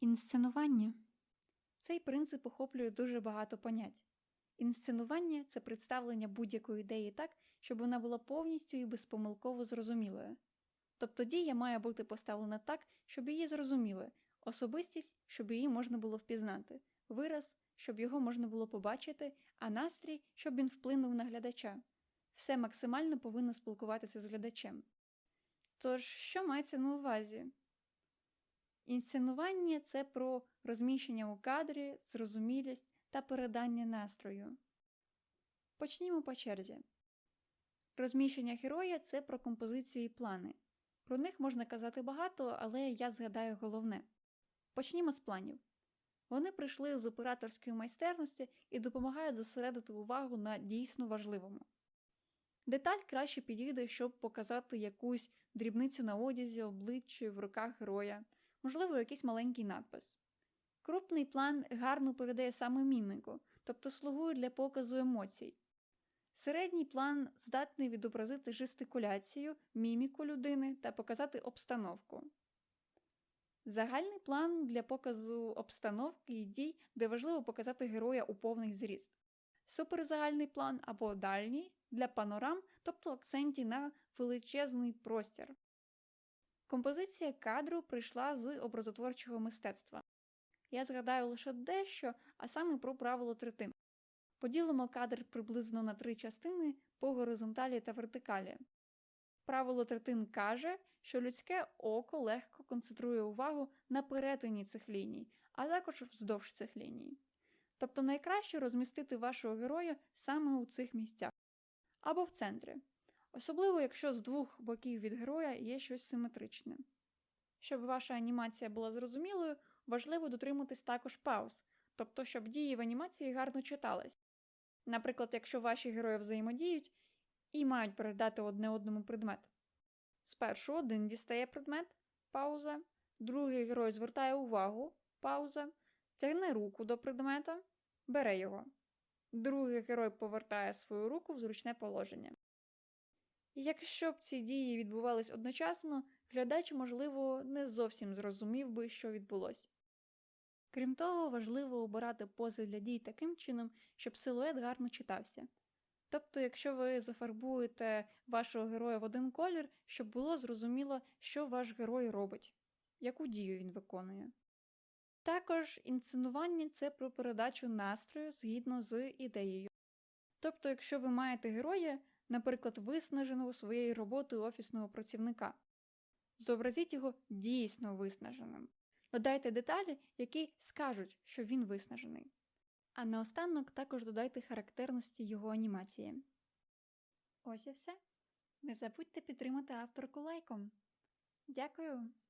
Інсценування. Цей принцип охоплює дуже багато понять. Інсценування це представлення будь-якої ідеї так, щоб вона була повністю і безпомилково зрозумілою. Тобто дія має бути поставлена так, щоб її зрозуміли, особистість, щоб її можна було впізнати, вираз, щоб його можна було побачити, а настрій, щоб він вплинув на глядача. Все максимально повинно спілкуватися з глядачем. Тож, що мається на увазі? Інсценування це про розміщення у кадрі, зрозумілість та передання настрою. Почнімо по черзі. Розміщення героя це про композицію і плани. Про них можна казати багато, але я згадаю головне. Почнімо з планів. Вони прийшли з операторської майстерності і допомагають зосередити увагу на дійсно важливому. Деталь краще підійде, щоб показати якусь дрібницю на одязі, обличчі, в руках героя, можливо, якийсь маленький надпис. Крупний план гарно передає саме міміку, тобто слугує для показу емоцій. Середній план здатний відобразити жестикуляцію, міміку людини та показати обстановку. Загальний план для показу обстановки і дій, де важливо показати героя у повний зріст. Суперзагальний план або дальній для панорам, тобто акцентів на величезний простір. Композиція кадру прийшла з образотворчого мистецтва. Я згадаю лише дещо, а саме про правило третин. Поділимо кадр приблизно на три частини по горизонталі та вертикалі. Правило третин каже, що людське око легко концентрує увагу на перетині цих ліній, а також вздовж цих ліній. Тобто найкраще розмістити вашого героя саме у цих місцях або в центрі, особливо якщо з двох боків від героя є щось симетричне. Щоб ваша анімація була зрозумілою, важливо дотриматись також пауз, тобто щоб дії в анімації гарно читались. Наприклад, якщо ваші герої взаємодіють і мають передати одне одному предмет. Спершу один дістає предмет, пауза, другий герой звертає увагу, пауза, тягне руку до предмета, бере його. Другий герой повертає свою руку в зручне положення. Якщо б ці дії відбувались одночасно, глядач, можливо, не зовсім зрозумів би, що відбулося. Крім того, важливо обирати пози для дій таким чином, щоб силует гарно читався. Тобто, якщо ви зафарбуєте вашого героя в один колір, щоб було зрозуміло, що ваш герой робить, яку дію він виконує. Також інсценування це про передачу настрою згідно з ідеєю. Тобто, якщо ви маєте героя, наприклад, виснаженого своєю роботою офісного працівника, зобразіть його дійсно виснаженим. Додайте деталі, які скажуть, що він виснажений. А наостанок також додайте характерності його анімації. Ось і все. Не забудьте підтримати авторку лайком. Дякую!